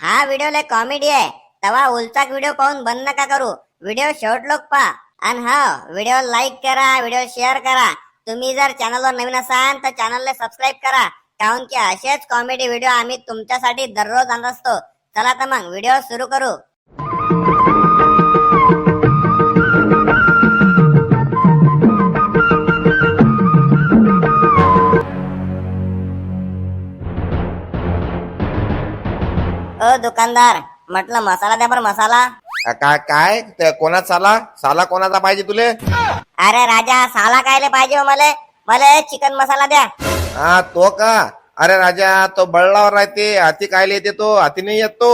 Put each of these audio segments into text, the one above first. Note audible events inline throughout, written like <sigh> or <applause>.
हा व्हिडिओ लय कॉमेडी आहे. तवा उलचाक व्हिडिओ पाहून बंद नका करू. व्हिडिओ शेवट लोक पहा. आणि हा व्हिडिओ लाईक करा व्हिडिओ शेअर करा. तुम्ही जर चॅनलवर नवीन असाल तर चॅनलला सबस्क्राईब करा. कारण की असेच कॉमेडी व्हिडिओ आम्ही तुमच्यासाठी दररोज आणत असतो. चला तर मग व्हिडिओ सुरू करू. अ दुकानदार म्हटलं मसाला द्या बरं मसाला. अ, काय काय? ते कोणाचा साला? साला कोणाचा पाहिजे तुले? अरे राजा साला कायले पाहिजे हो मले? मले चिकन मसाला द्या. हा तो का? अरे राजा तो बळलावर राहते. हाती कायले येते तो? हाती नाही येत तो?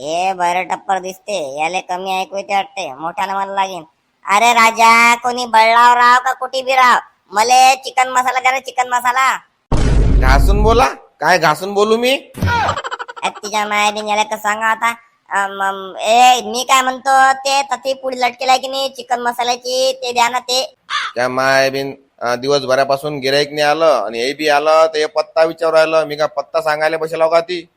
ए बर टप्पर दिसते. याले कमी ऐकू येते वाटते. मोठ्यानं मला लागेल अरे राजा कोणी बळलाव राव का? कुठे बी राव मले चिकन मसाला द्या रे चिकन मसाला. घासून बोला. काय घासून बोलू मी? तिच्या माया बिन याला तर सांगा आता. अम, अम, ए मी काय म्हणतो ते तती पुढे लटकेल की नाही? चिकन मसाल्याची ते द्या ना ते. त्या माय बिन अ, दिवसभरापासून गिराईक नाही आलं आणि हे बी आलं तर हे पत्ता विचारू राहिलं. मी का पत्ता सांगायला बसेला का ती?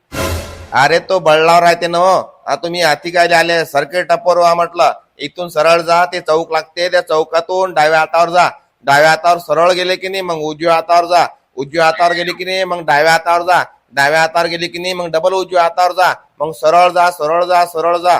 अरे तो बळलावर राहते ना हो. आ, तुम्ही हाती काय आले सरके टप्पर व्हा म्हटलं. इथून सरळ जा ते चौक लागते. त्या चौकातून डाव्या हातावर जा. डाव्या हातावर सरळ गेले की नाही मग उजव्या हातावर जा. उजव्या हातावर गेले की नाही मग डाव्या हातावर जा. डाव्या हातावर गेले की नाही मग डबल उजव्या हातावर जा. मग सरळ जा सरळ जा सरळ जा.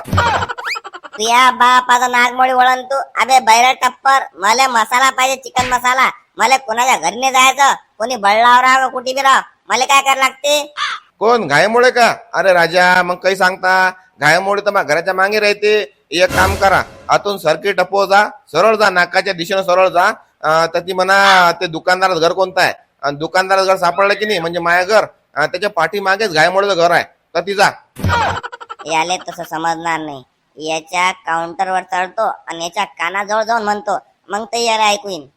तुया बापाचा नागमोडी वळण तू. अबे बैर टप्पर. मला मसाला पाहिजे चिकन मसाला. मला कोणाच्या घरी नाही जायचं? कोणी बळलाव राव का कुठे बी राव? मला काय करायला लागते? कोण? घायमुळे का? अरे राजा मग काही सांगता? घायमुळे तर घराच्या मागे राहते. एक काम करा. आतून सरकी टपो जा. सरळ जा नाकाच्या दिशेनं सरळ जा. तर ती म्हणा ते दुकानदाराचं घर कोणतं आहे? आणि दुकानदाराचं घर सापडलं की नाही? म्हणजे माया घर. अं, त्याच्या पाठीमागेच घायमुळेचं घर आहे. तर ती जा. याले तसं समजणार नाही. याच्या काउंटरवर चढतो आणि याच्या कानाजवळ जाऊन म्हणतो मग ते याला ऐकू येईन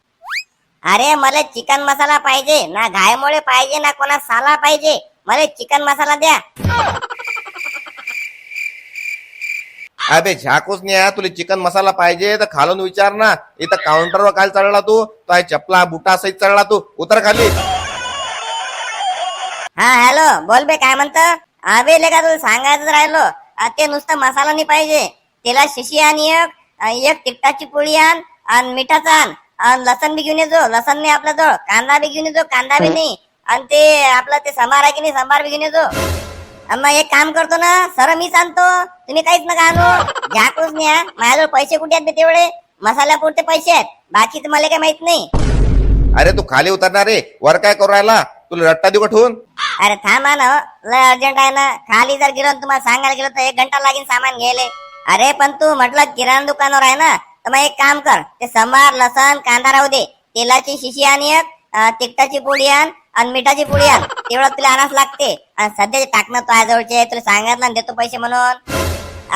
अरे मला चिकन मसाला पाहिजे. ना घायमुळे पाहिजे ना कोणा साला पाहिजे. मला चिकन मसाला द्या. अबे झाकूच नाही आहे, तुला चिकन मसाला पाहिजे तर खालून विचार ना. इथं काउंटरवर काय चढला तू? तो आहे चपला बुटा सहित चढला तू. उतर खाली. हा हॅलो बोल बे काय म्हणत? अबे का तुला सांगायचं राहिलो? ते नुसतं मसाला नाही पाहिजे. त्याला शिशी आणि एक एक तिकटाची पोळी आण आणि मिठाचा आण. आणि लसण बी घेऊन येजो लसण नाही आपला जवळ. कांदा बी घेऊन येजो कांदा बी नाही. आणि ते आपलं ते संभार आहे की नाही संभार बी घेऊन येजो अन मग एक काम करतो ना सर मीच आणतो. तुम्ही काहीच नका आणू. घ्याकूच नाही हा. माझ्याजवळ पैसे कुठे आहेत तेवढे? मसाल्या पुरते पैसे आहेत. बाकी तुम्हाला मला काही माहीत नाही. अरे तू खाली उतरणार रे. वर काय करू राहिला? तुला रट्टा देऊ का ठेवून? अरे थांबा ना हो. लय अर्जंट आहे ना. खाली जर गिरण तुम्हाला सांगायला गेलो तर एक घंटा लागेल सामान घ्यायले. अरे पण तू म्हटलं किराणा दुकानावर आहे ना तर मग एक काम कर. ते समार लसण कांदा राहू दे. तेलाची शिशी आणि एक अं, तिखटाची पोळी आण आणि मिठाची पोळी आण. तेवढं तुला आणाच लागते. आणि सध्याचे टाकणं तो जवळचे तुला सांगितलं ना देतो पैसे म्हणून.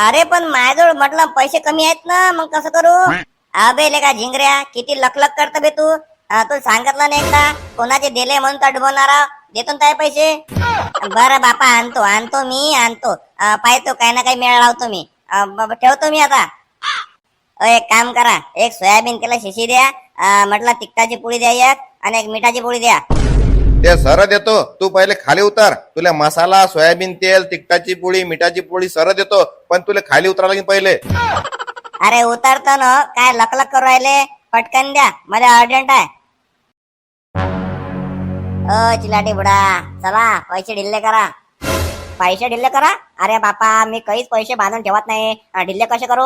अरे पण माझ्याजवळ म्हटलं पैसे कमी आहेत ना मग कसं करू? अबे लेका झिंगऱ्या किती लखलख करत बे तू. तुला सांगितलं नाही एकदा कोणाचे दिले म्हणून तर डुबवणारा? देतो ना काय पैसे. बरं बापा आणतो आणतो मी आणतो. पाहतो काही ना काही मेळ लावतो मी. ठेवतो मी आता. एक काम करा एक सोयाबीन त्याला शिशी द्या. म्हटलं तिखटाची पोळी द्या एक आणि एक मिठाची पोळी द्या. ते सर देतो. तू पहिले खाली उतर. तुला मसाला सोयाबीन तेल तिखटाची पोळी मिठाची पोळी सर देतो. पण तुला खाली उतरावं लागेल पहिले. अरे उतरतो ना. काय लकलक करू राहिले? पटकन द्या. मला अर्जंट आहे. अ चिलाटी बुडा. चला पैसे ढिल्ले करा. पैसे ढिल्ले करा? अरे बापा मी काहीच पैसे बांधून ठेवत नाही. ढिल्ले कसे करू?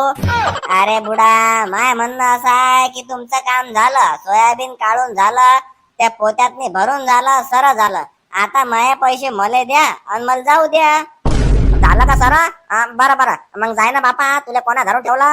अरे बुडा माय म्हणणं असं आहे की तुमचं काम झालं सोयाबीन काढून झालं त्या पोत्यातनी भरून झालं सर झालं. आता माये पैसे मले द्या आणि मला जाऊ द्या. झालं का सर? बरं बरं. मग जाय ना बापा तुला कोणा धरून ठेवला?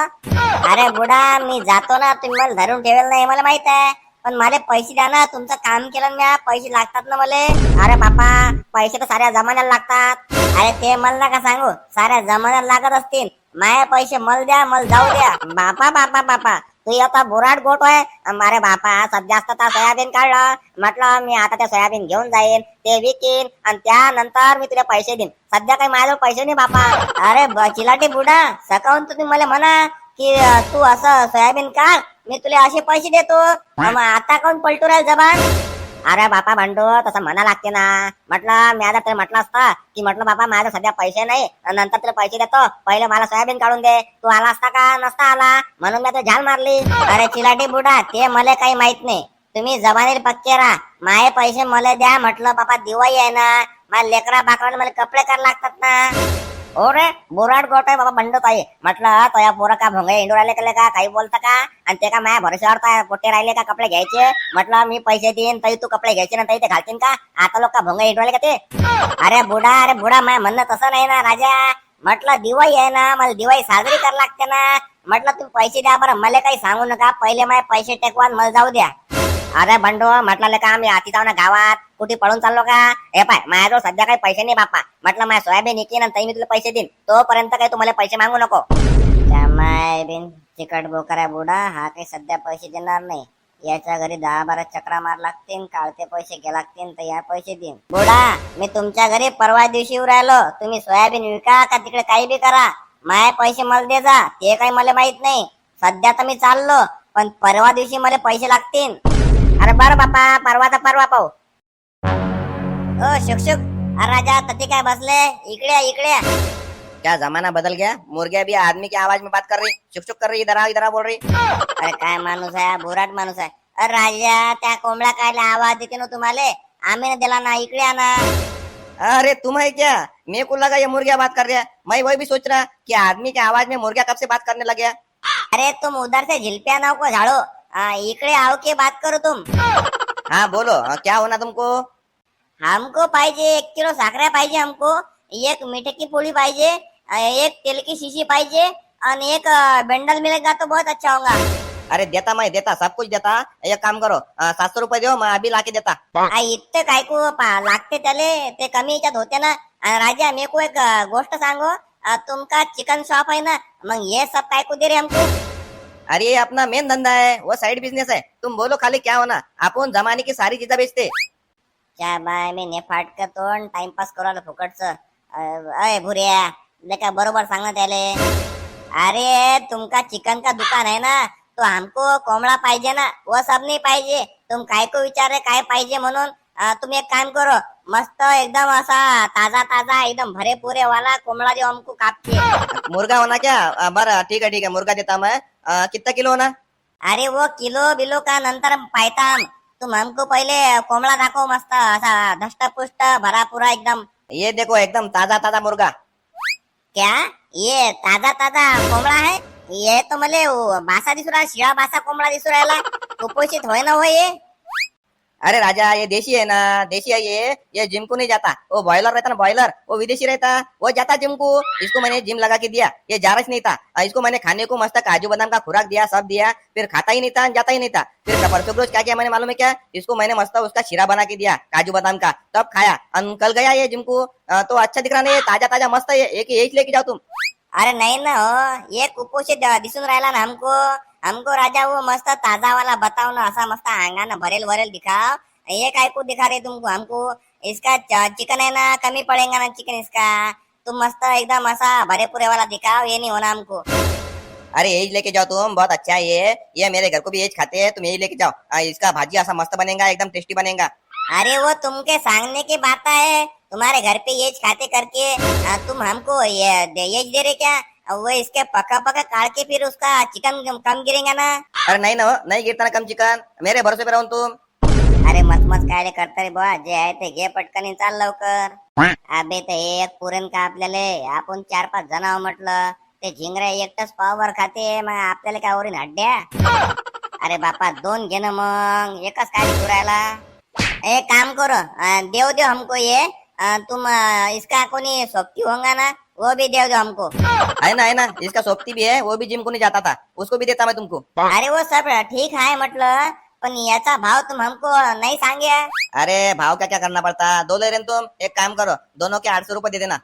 अरे बुडा मी जातो ना तुम्ही मला धरून ठेवेल नाही मला माहीत आहे. पण माझे पैसे द्या ना तुमचं काम केलं ना म्या पैसे लागतात ना मला. अरे बापा पैसे तर साऱ्या जमान्याला लागतात. अरे ते मला नका सांगू साऱ्या जमान्याला लागत असतील. माया पैसे मल द्या मल जाऊ द्या. बापा बापा बापा तू आता बुराट गोट आहे अरे बापा सध्या असता सोयाबीन काढलं. म्हटलं मी आता त्या सोयाबीन घेऊन जाईन ते विकीन आणि त्यानंतर मी तुला पैसे देईन. सध्या काही माझ्याजवळ पैसे नाही बापा. अरे चिलाटी बुडा सकाळून तुम्ही मला म्हणा की तू असं सोयाबीन काढ. मी तुला असे पैसे देतो. मग आता कोण पलटू राहील जबान? अरे बापा भांडू तसं म्हणा लागते ना. म्हटलं मी आता तुला म्हटलं असतं की म्हटलं बाबा माझ्या सध्या पैसे नाही नंतर तुला पैसे देतो. पहिले मला सोयाबीन काढून दे. तू आला असता का? नसता आला. म्हणून मी झाल मारली. अरे चिलाटी बुडा ते मला काही माहीत नाही. तुम्ही जबानीर पक्के राहा. माये पैसे मला द्या. म्हटलं बापा दिवाळी आहे ना. माझ्या लेकरा बाकराला मला कपडे करायला लागतात ना. हो रे बोराड गोट आहे बाबा बंड ताई. म्हटलं तया पोरं का भोंगे इंडोर आले केले का? काही बोलता का? आणि ते का माझ्या भरोश्यावर काय पोटे राहिले का कपडे घ्यायचे? म्हटलं मी पैसे देईन तरी तू कपडे घ्यायचे ना तरी ते घालतीन का? आता लोक का भोंगे इंडोर आले का ते? अरे बुडा अरे बुडा माय म्हणणं तसं नाही ना राजा. म्हटलं दिवाळी आहे ना मला दिवाळी साजरी करा लागते ना. म्हटलं तुम्ही पैसे द्या बरं मला काही सांगू नका. पहिले माझे पैसे टेकवान मला जाऊ द्या. अरे बंडो म्हटलं का मी आती जाऊ ना गावात? कुठे पळून चाललो का? हे पाय माझ्याजवळ सध्या काही पैसे नाही बापा म्हटलं माझ्या सोयाबीन इकीन आणि तरी मी तुला पैसे देईन. तोपर्यंत काही तुम्हाला पैसे मागू नको. माय बिन चिकट बोकरा बुडा हा काही सध्या पैसे देणार नाही. याच्या घरी दहा बारा चक्रा मार लागतील काळते पैसे घ्या लागतील तर या पैसे देईन. बुडा मी तुमच्या घरी परवा दिवशी येऊ राहिलो तुम्ही सोयाबीन विका का तिकडे काही बी करा. माय पैसे मला दे जा ते काही मला माहीत नाही. सध्या तर मी चाललो पण परवा दिवशी मला पैसे लागतील. अरे बरं बापा परवा तर परवा पाहू ओ शुक शुक. अरे राजा तती काय बसले? इकडे या, इकडे या. क्या जमाना बदल गया? मुर्गिया भी आदमी की आवाज में बात कर रही। चुप चुप कर रही इधर आओ इधर आओ बोल रही। अरे काय माणूस आहे बुराट माणूस आहे. अरे राजा त्या कोंबड्या कायला आवाज देते ना तुम्हाला? आम्ही ना दिला ना इकडे ना. अरे तुम है क्या मेरे को लगा ये मुर्गिया बात कर रहा? है मैं वही भी सोच रहा कि आदमी के आवाज में मुर्गिया कब से बात करने लग गया? अरे तुम उधर से झिलपिया नाव को झाड़ो। आ, इकडे आओ के बात करो तुम. हाँ बोलो हाँ, क्या होना तुमको? हमको पाहिजे एक किलो साखऱ्या पाहिजे हमको एक मीठे की पोळी पाहिजे एक तेल की शीशी पाहिजे आणि एक बंडल मिलेगा तो बहुत अच्छा होगा। अरे देता मैं देता सब कुछ देता। एक काम करो सात सौ रुपए दो मैं अभी लाके देता। आ, इतकं काय को पा- लागते त्याले ते कमी याच्यात होते ना। आ, राजा मी को एक गोष्ट सांगो तुमका चिकन शॉप आहे ना मग ये सब काय को दे रे हमको? अरे ये अपना मेन धंधा है वो साइड बिजनेस है। तुम बोलो खाली क्या होना? आपण जमाने की सारी चीजा बेचते। क्या बाय मी का तोंड टाइमपास करू आलो फुकटचं अ- अय भुऱ्या लेका बरोबर सांग ना त्याले। अरे तुमका चिकन का दुकान है ना तो हमको कोंबडा पाहिजे ना वो सब नहीं पाहिजे। तुम काय को विचारे काय पाहिजे म्हणून? तुम्ही एक काम करो. मस्त एकदम असा ताजा ताजा एकदम भरे पुरे वाला कोंबडा जो हमको कापते. मुर्गा होना क्या? बरं ठीक है ठीक है मुर्गा देता मैं. अ, कितना किलो होना? अरे वो किलो बिलो का नंतर हम तुम हमको पहिले कोंबडा दाखव मस्त असा धष्टपुष्ट भरापुरा एकदम. ये देखो एकदम ताजा ताजा मुर्गा. क्या? ये ताजा ताजा कोंबडा है? ये तो मले वो बासा दिसू राहिला शिळा बासा कोंबडा दिसू राहिला. कुपोषित होय ना होय ये? अरे राजा, ये देशी है ना? देशी है ये? ये जिम को नहीं जाता। वो बॉयलर रहता ना बॉयलर वो विदेशी रहता। वो जाता जिम को। इसको मैंने जिम लगा के दिया। ये जारस नहीं था। इसको मैंने खाने को मस्त काजू बादाम का खुराक दिया, सब दिया। फिर खाता ही नहीं था, जाता ही नहीं था। फिर परसों रोज क्या किया मैंने मालूम है क्या? इसको मैंने मस्त उसका शीरा बना के दिया, काजू बादाम का। तब खाया। कल गया ये जिम को। तो अच्छा दिख रहा नहीं ताज़ा ताज़ा मस्त है। एक लेके जाओ तुम। अरे नाही ना, हो। ये कुपोषित दिसून राहिला ना हमको। हमको राजा वो मस्त ताज़ा वाला बताओ ना ऐसा मस्त अंगाना भरेल भरेल दिखाओ। ये काय को दिखा रहे तुमको? हमको इसका चिकन है ना कमी पड़ेगा ना चिकन इसका। तुम मस्त एकदम ऐसा भरे पूरे वाला दिखाओ ये नहीं होना हमको। अरे यही लेके जाओ तुम बहुत अच्छा है ये। ये मेरे घर को भी यही खाते हैं तुम यही लेके जाओ। अ, इसका भाजी ऐसा मस्त बनेगा एकदम टेस्टी बनेगा। अरे वो तुमके सांगने की बात है तुम्हारे घर पे ये खाते करके आ, तुम हमको ये दे, ये दे रहे क्या? वो इसके पका पका काट के फिर उसका चिकन कम- गिरेगा ना। अरे नहीं ना नहीं गिरता ना कम चिकन। मेरे भरोसे पे रहो तुम। अरे मत मत काय करता रे बुवा जे आहे ते घे पटकन चाल लवकर। अबे ते एक पुरण का आपल्याला आपण चार पाच जण आहो म्हटलं। ते झिंगऱ्या एकटच पावभर खाते मग आपल्याला काय ओरीन हड्ड्या? अरे बापा दोन घे ना मग एकच काय पुरायला। एक काम करो अं, देव देव हमको ये। तुम इसका कोणी सोबती होगा ना वो भी देव दो हमको है ना है ना इसका सोपती भी है वो भी जिम को नहीं जाता था उसको भी देता मैं तुमको अरे वो सब ठीक है म्हटलं पण याचा भाव तुम हमको नाही सांगे अरे भाव क्या क्या करना पड़ता दो ले रहे हैं तुम एक काम करो दोनों के आठ सौ रुपए दे देना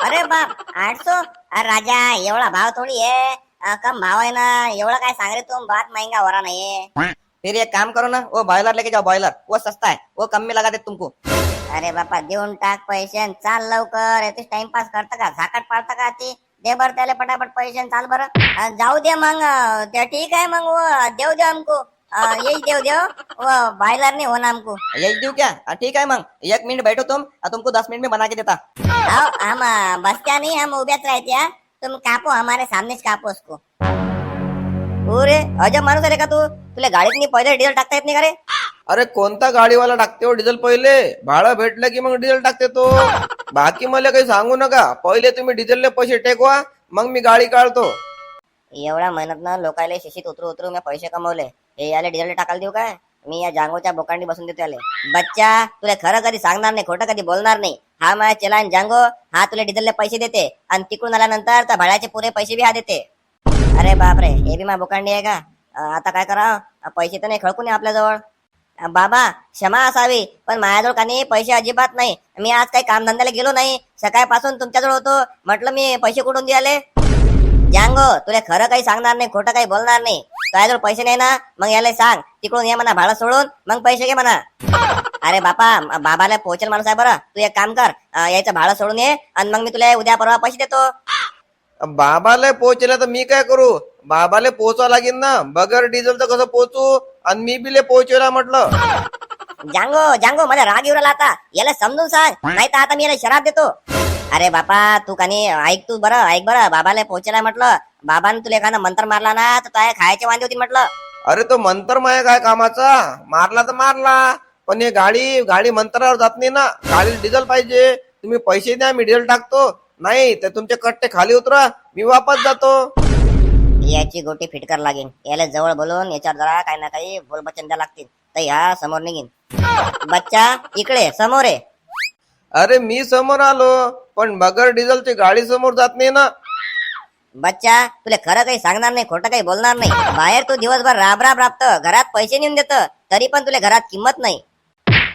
अरे बाप आठ सौ अरे राजा एवढा भाव थोडी आहे अं, कम भाव आहे ना एवढा काय सांग रे तुम बहुत महंगा हो रहा नाहीये फिर एक काम करो ना वो बॉयलर लेके जाओ बॉयलर वो सस्ता है वो कम में लगा दे तुमको अरे बापा देऊन टाक पैसे चाल लवकर. टाइमपास करता का? झाकट पाडता का ती? दे बर त्याला पटापट पैसे चाल बरं. जाऊ दे मग. ठीक आहे मग. देऊ दे हमको अं, यही देव देव वो बॉयलर नहीं होना हमको यही देऊ क्या? हाँ, ठीक है मग. एक मिनट बैठो तुम. हाँ, तुमको दस मिनट में बना के देता. आओ हम अं, बसत्या नहीं हम उभ्याच रहते हैं तुम कापो हमारे सामनेच कापो उसको. अरे अजब माणूस आहे का तू? तुला गाडीत नाही पहिले डिझेल टाकता येत नाही का रे? अरे कोणता गाडीवाला टाकते हो डिझेल पहिले? भाडं भेटलं की मग डिझेल टाकते तो. बाकी मला काही सांगू नका. पहिले तुम्ही डिझेलले पैसे टेकवा मग मी गाडी काढतो. एवढ्या मेहनत लोकायला शिशीत उतरू उतरू मी पैसे कमवले. हे याला डिझेल टाकायला देऊ काय? मी या जांगोच्या बोकांडी बसून देतो याले. बच्चा तुला खरं कधी सांगणार नाही खोटं कधी बोलणार नाही. हा माझा चलान जांगो हा तुला डिझेलले पैसे देते. आणि तिकडून आल्यानंतर त्या भाड्याचे पुरे पैसे बी हा देते. अरे बापरे हे बी माझ्या बोकांडी आहे का? आता काय करा पैसे तर नाही खळकून आपल्याजवळ. बाबा क्षमा असावी पण माझ्याजवळ काही पैसे अजिबात नाही. मी आज काही कामधंद्याला गेलो नाही. सकाळपासून तुमच्याजवळ होतो. म्हटलं मी पैसे कुठून द्याले जांगो तुला खरं काही सांगणार नाही खोटं काही बोलणार नाही. तुझ्याजवळ पैसे नाही ना? मग याला सांग. तिकडून ये म्हणा भाडं सोडून. मग पैसे घे म्हणा. अरे बापा बाबाला पोहोचेल माणूस आहे बरं. तू एक काम कर. यायचं भाडं सोडून ये. आणि मग मी तुला उद्या परवा पैसे देतो. बाबाला पोहोचला तर मी काय करू? बाबाला पोहोचावं लागेल ना. बगर डिझेलचं कसं पोहोचू? आणि मी बिले पोहोचवला म्हटलं. जांगो जांगो मला राग येऊ राहिला आता. याला समजून सांग. नाही तर आता मी याला शराब देतो. अरे बापा तू कानी ऐक तू बरं ऐक बरं. बाबाला पोहोचलाय म्हटलं. बाबाने तुला एखादा मंत्र मारला ना तर काय खायचे वांदे होती म्हटलं. अरे तो मंतर माया काय कामाचा? मारला तर मारला. पण हे गाडी गाडी मंतरावर जात नाही ना. गाडीला डिझेल पाहिजे. तुम्ही पैसे द्या मी डिझेल टाकतो. नाही तर तुमचे कट्टे खाली उतरा मी वापस जातो. याची गोटी फिटकर लागेल याला जवळ बोलून याच्यावर जरा काही ना काही बोलबच्चन द्या लागतील. तर ह्या समोर निघीन. बच्चा इकडे समोर आहे अरे मी समोर आलो पण बगर डिझेलची गाडी समोर जात नाही ना. बच्चा तुला खरं काही सांगणार नाही खोटं काही बोलणार नाही. बाहेर तू दिवसभर राब राब राबत घरात पैसे नेऊन देत तरी पण तुला घरात किंमत नाही.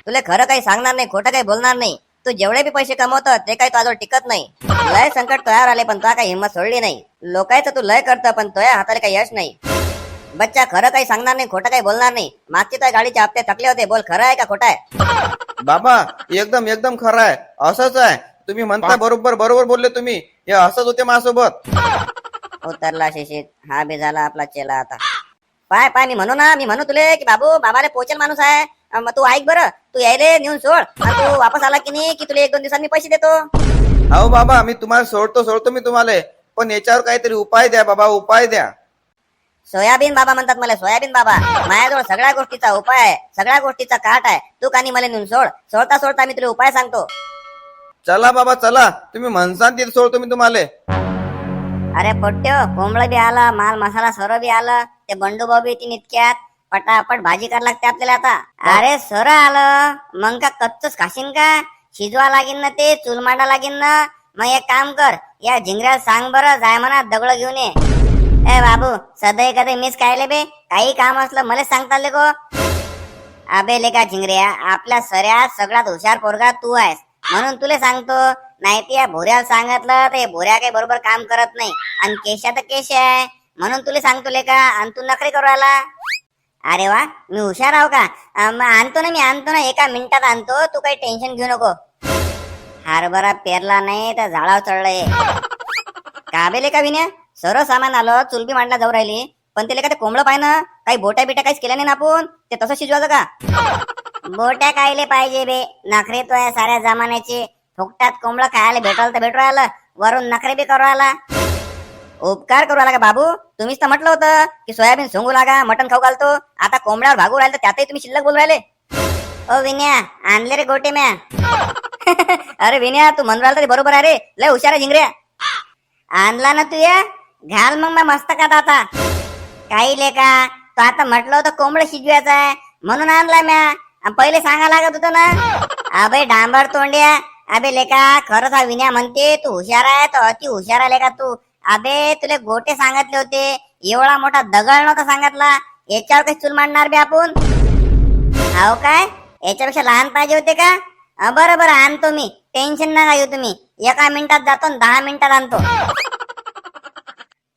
तुला खरं काही सांगणार नाही खोटं काही बोलणार नाही. तू जेवढे बी पैसे कमवत ते काही तुझ्याजवळ टिकत नाही. लय संकट तयार आले पण तुला काही हिंमत सोडली नाही. लोकांचं तू लय करतं पण तुझ्या हाताला काही यश नाही. बच्चा खरं काही सांगणार नाही खोटं काही बोलणार नाही. मागचे तुझ्या गाडीचे हप्ते थकले होते बोल खरं आहे का खोटं आहे? बाबा एकदम एकदम खरं आहे. असंच आहे. तुम्ही म्हणता बरोबर बरोबर बोलले तुम्ही. हे असंच होते माझ्यासोबत. उतरला शिशीत. हा बी झाला आपला चेला आता. पाय पाय मी म्हणू ना मी म्हणू तुले की बाबू बाबाला पोचेल माणूस आहे. मग तू ऐक बरं. तू यायले नेऊन सोड. आणि तू वापस आला की नाही की तुला एक दोन दिवसांनी पैसे देतो? हो बाबा मी तुम्हाला सोडतो सोडतो मी तुम्हाला. पण याच्यावर काहीतरी उपाय द्या बाबा उपाय द्या. सोयाबीन बाबा म्हणतात मला सोयाबीन बाबा. माझ्याजवळ सगळ्या गोष्टीचा उपाय आहे. सगळ्या गोष्टीचा काट आहे. तू कानी मला नेऊन सोड? सोडता सोडता मी तुला उपाय सांगतो. चला बाबा चला. तुम्ही म्हणसान तिथे सोडतो मी तुम्हाला. अरे पोट्यो कोंबडं बी आलं माल मसाला सर्व बी आलं. ते बंडू भाऊ बी येतील इतक्यात. पटापट भाजी करा लागते आपल्याला आता. अरे सर आलं. मग का कच्चच खाशीन का? शिजवा लागेल ना ते चूल मांडा लागेल ना. मग एक काम कर या झिंगऱ्याला सांग बरं जाय म्हणा दगड घेऊन ये. ए बाबू सदै कधी मिस कायले बे. काही काम असलं मला सांगता लेको अबे लेका झिंगऱ्या आपल्या सऱ्या सगळ्यात हुशार पोरगा तू आहेस. म्हणून तुला सांगतो नाही ते या भोऱ्याला सांगितलं तर भोऱ्या काही बरोबर काम करत नाही. आणि केशा तर केश आहे. म्हणून तुला सांगतो लेका आणि तू नकरी करू आला अरे वा मी हुशार आहो का? मग आणतो ना मी आणतो ना एका मिनिटात आणतो. तू काही टेन्शन घेऊ नको. हरभरा पेरला नाही तर झाडावर चढलंय. का बेले का विन्या? सर्व सामान आलं चुलबी मांडला जाऊ राहिली. पण त्याला का ते कोंबडं पाहिजे ना काही बोट्या बिट्या काहीच केल्या नाही ना आपण? ते तसं शिजवायचं का? बोट्या कायले पाहिजे बे. नखरे तो आहे साऱ्या जमान्याचे. फुकटात कोंबडं खायला भेटायला तर भेटू राहिलं. वरून नखरे बी करू राहिला. उपकार करू आला का बाबू? तुम्हीच तर म्हटलं होतं की सोयाबीन सोंगू लागा मटण खाऊ घालतो. आता कोंबड्यावर भागू राहिले तर त्यातही तुम्ही शिल्लक बोलू राहिले. ओ विन्या आणले रे गोटे म्या. <laughs> अरे विन्या तू म्हणून राहिला तरी बरोबर आहे रे. लय हुशार आहे झिंगऱ्या. आणला ना तू या. घाल मग मग मस्तकात आता. काही लेका तो आता म्हटलं होतं कोंबडं शिजवायचं आहे. म्हणून आणला म्या. पहिले सांगा लागत होतं ना. अबे डांबर तोंड्या. अबे लेका खरंच हा विन्या म्हणते तू हुशार आहे तर अति हुशार आहे लेका तू? अबे तुले गोटे सांगितले होते. एवढा मोठा दगड नव्हता सांगितला. याच्यावर काही चूल मांडणार बे आपण? हो काय? याच्यापेक्षा लहान पाहिजे होते का? बरं बरं आणतो मी. टेन्शन नका घेऊ तुम्ही. एका मिनिटात जातो आणि दहा मिनिटात आणतो.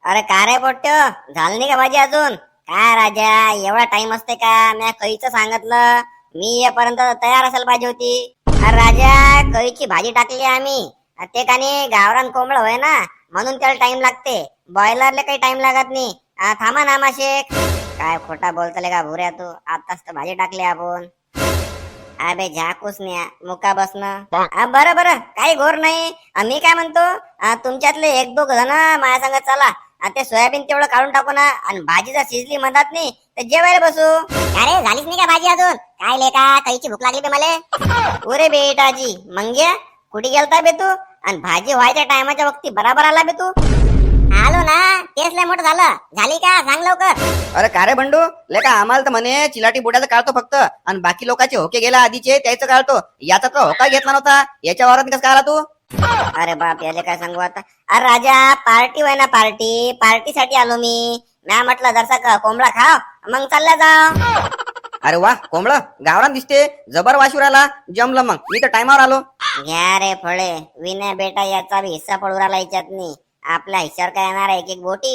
अरे का रे पोट्ट झालं नाही का भाजी अजून? काय राजा एवढा टाइम असते का? मी कैच सांगितलं. मी येपर्यंत तयार असायला पाहिजे होती. अरे राजा कैची भाजी टाकली आम्ही. ते काने गावरान कोंबड होय ना? म्हणून त्याला टाइम लागते. बॉयलरला काही टाइम लागत नाही. थांबा ना शेख काय खोटा बोलतले का भुऱ्या तू? आताच तर भाजी टाकली आपण. अबे झाकूस न्या. मुका बसणं आ, बरं बरं. काही घोर नाही. मी काय म्हणतो? तुमच्यातले एक दोघ जण माझ्या संग चला. ते सोयाबीन तेवढं काढून टाकू ना. आणि भाजी जर शिजली म्हणतात नाही तर जेवायला बसू. अरे झालीच नाही का भाजी अजून? काय लेका काहीची भूक लागली मला? उरे बेटाजी. मंग्या कुठे गेलता बे तू? आणि भाजी व्हायच्या टायमाच्या वक्ती बराबर आला बे तू? आलो ना तेच लय मोठं झालं. झाली का? सांग लवकर. अरे का रे बंडू? लेका आम्हाला तर म्हणे चिलाटी बुडाचं काढतो फक्त. आणि बाकी लोकांचे होके गेला आधीचे त्याचं काढतो. याचा तर होका घेतला नव्हता. याच्या वावरात कसं काय आला तू? अरे बाप याले काय सांगू आता? अरे राजा पार्टी होय ना पार्टी. पार्टीसाठी आलो मी. म्या म्हटलं जरसा का कोंबडा खाव मग चालल्या जाव. अरे वा कोंबडं गावरान दिसते. जबर वाशूर आला जमलं मग. मी तर टायमावर आलो. घ्या रे फळे. विनय बेटा याचा बी हिस्सा पडू राहिला याच्यात नाही आपल्या हिश्श्यावर काय येणार आहे एक एक बोटी?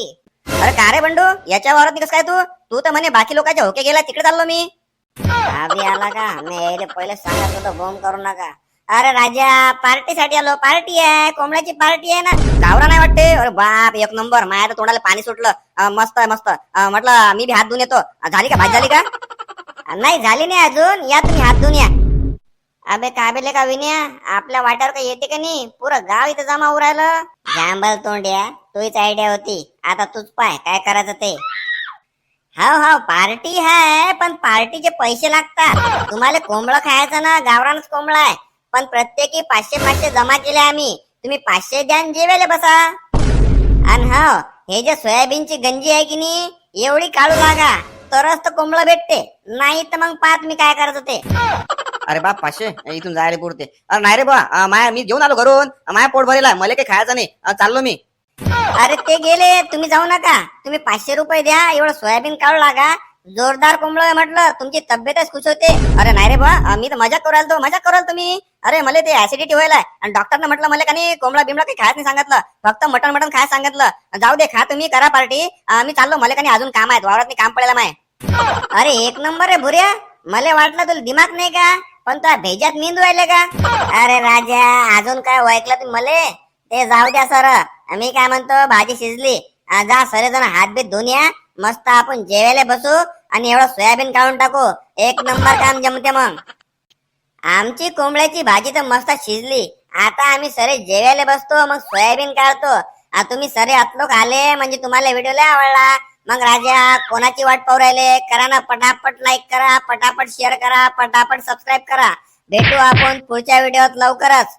अरे का रे बंडू? याच्या वावरात कसं काय तू? तू तर म्हणे बाकी लोकांचे होके गेला तिकडे चाललो मी. अभि आला का? मी यायले पहिले सांगत होतो बोंब करू नका. अरे राजा पार्टीसाठी आलो. पार्टी आहे कोंबड्याची पार्टी आहे ना. गावरा नाही वाटते? अरे बाप एक नंबर. माझ्या तर तोंडाला पाणी सुटलं. अं, मस्त आहे मस्त. अं, म्हटलं मी बी हात धुवून येतो. अं, झाली का? भाजी झाली का? नाही झाली नाही अजून. या तुम्ही हात धुवून या. अबे काबेले का विनया? आपल्या वाट्यावर का येते का नाही? पुरं गाव इथं जमा होऊ राहिलं. जांभल तोंड्या तुझीच आयडिया होती. आता तूच पाय काय करायचं ते? हाव हाव पार्टी हाय पण पार्टीचे पैसे लागतात. तुम्हाला कोंबडं खायचं ना गावरानच कोंबडा आहे. पण प्रत्येकी पाचशे पाचशे जमा केले आम्ही. तुम्ही पाचशे द्या आणि जेवायला बसा. आणि हा हे जे सोयाबीनची गंजी आहे की नाही एवढी काढू लागा. तरच तर कोंबडं भेटते. नाही तर मग पाहत मी काय करायचं ते अरे बाप पाचशे? इथून जायला पुरते. अरे नाही रे बा माया मी घेऊन आलो घरून. माया पोट भरेला. मला काही खायचं नाही. अं, चाललो मी. अरे ते गेले तुम्ही जाऊ नका. तुम्ही पाचशे रुपये द्या एवढं सोयाबीन काढू लागा. जोरदार कोंबडं आहे म्हटलं. तुमची तब्येतच खुश होते. अरे नाही रे बा मी तर मजा कराल तो मजा कराल तुम्ही अरे मला ते ऍसिडिटी व्हायला आणि डॉक्टरनं म्हटलं मला का नाही कोंबडा बिमडा काही खायच नाही सांगितलं. फक्त मटन मटन खायला सांगितलं. जाऊ दे खा तुम्ही करा पार्टी मी चाललो मला का नाही अजून काम आहेत वावरात काम पडायला माय. अरे एक नंबर आहे भुऱ्या मला वाटलं तुला दिमाग नाही का? पण तुला भेजात मेंदू व्हायला का? अरे राजा अजून काय ओळखलं तुम्ही मले? ते जाऊ द्या सर. मी काय म्हणतो भाजी शिजली. जा सरे जण हात बीत धुवून या. मस्त आपण जेवायला बसू. आणि एवढं सोयाबीन काढून टाकू. एक नंबर काम जमते मग. आमची कोंबड्याची भाजी तर मस्त शिजली. आता आम्ही सरे जेवायला बसतो मग सोयाबीन काढतो. आता तुम्ही सरे अतलोक आले म्हणजे तुम्हाला व्हिडिओ लय आवडला. मग राजा कोणाची वाट पाहू राहिले? करा ना पटापट लाईक करा पटापट शेअर करा पटापट सबस्क्राईब करा. भेटू आपण पुढच्या व्हिडिओत लवकरच.